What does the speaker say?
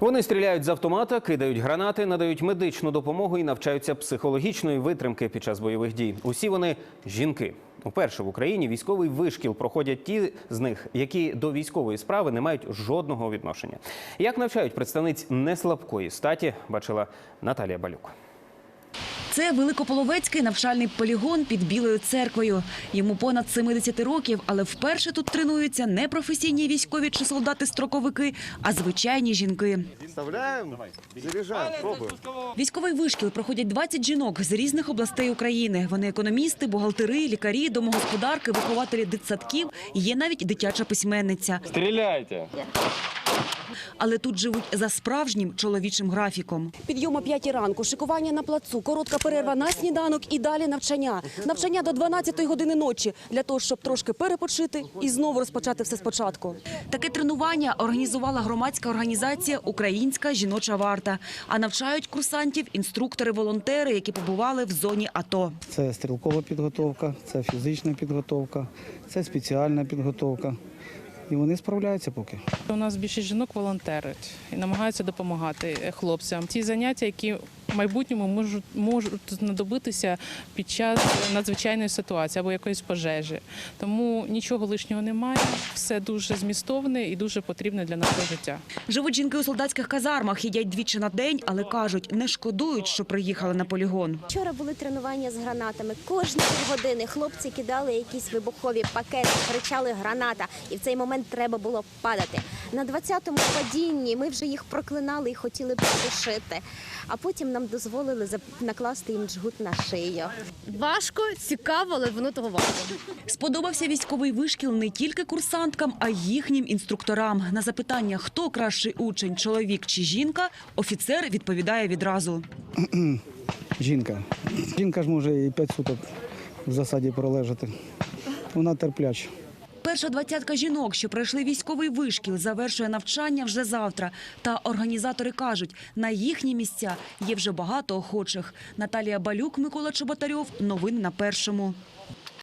Вони стріляють з автомата, кидають гранати, надають медичну допомогу і навчаються психологічної витримки під час бойових дій. Усі вони жінки. Уперше в Україні військовий вишкіл проходять ті з них, які до військової справи не мають жодного відношення. Як навчають представниць неслабкої статі, бачила Наталія Балюк. Це Великополовецький навчальний полігон під Білою церквою. Йому понад 70 років, але вперше тут тренуються не професійні військові чи солдати-строковики, а звичайні жінки. Вставляем, заряжаем, пробуем. Військовий вишкіл проходять 20 жінок з різних областей України. Вони економісти, бухгалтери, лікарі, домогосподарки, вихователі дитсадків. Є навіть дитяча письменниця. Стреляйте! Але тут живуть за справжнім чоловічим графіком. Підйом о 5 ранку, шикування на плацу, коротка перерва на сніданок і далі навчання. Навчання до 12 години ночі для того, щоб трошки перепочити і знову розпочати все спочатку. Таке тренування організувала громадська організація Українська жіноча варта. А навчають курсантів інструктори-волонтери, які побували в зоні АТО. Це стрілкова підготовка, це фізична підготовка, це спеціальна підготовка. І вони справляються поки. У нас більше жінок волонтерить і намагаються допомагати е, хлопцям. Ті заняття, які в майбутньому можуть можуть знадобитися під час надзвичайної ситуації або якоїсь пожежі. Тому нічого лишнього немає. Все дуже змістовне і дуже потрібне для нашого життя. Живуть жінки у солдатських казармах, їдять двічі на день, але кажуть, не шкодують, що приїхали на полігон. Вчора були тренування з гранатами. Кожні півгодини хлопці кидали якісь вибухові пакети, кричали граната, і в цей момент треба було падати. На 20-му падінні ми вже їх проклинали і хотіли придушити. А потім нам дозволили накласти їм джгут на шию. Важко, цікаво, але воно того варто. Сподобався військовий вишкіл не тільки курсанткам, а й їхнім інструкторам. На запитання, хто кращий учень, чоловік чи жінка, офіцер відповідає відразу. Жінка. Жінка ж може і 5 суток в засаді пролежати. Вона терпляча. Перша двадцятка жінок, що пройшли військовий вишкіл, завершує навчання вже завтра. Та організатори кажуть, на їхні місця є вже багато охочих. Наталія Балюк, Микола Чоботарьов. Новини на першому.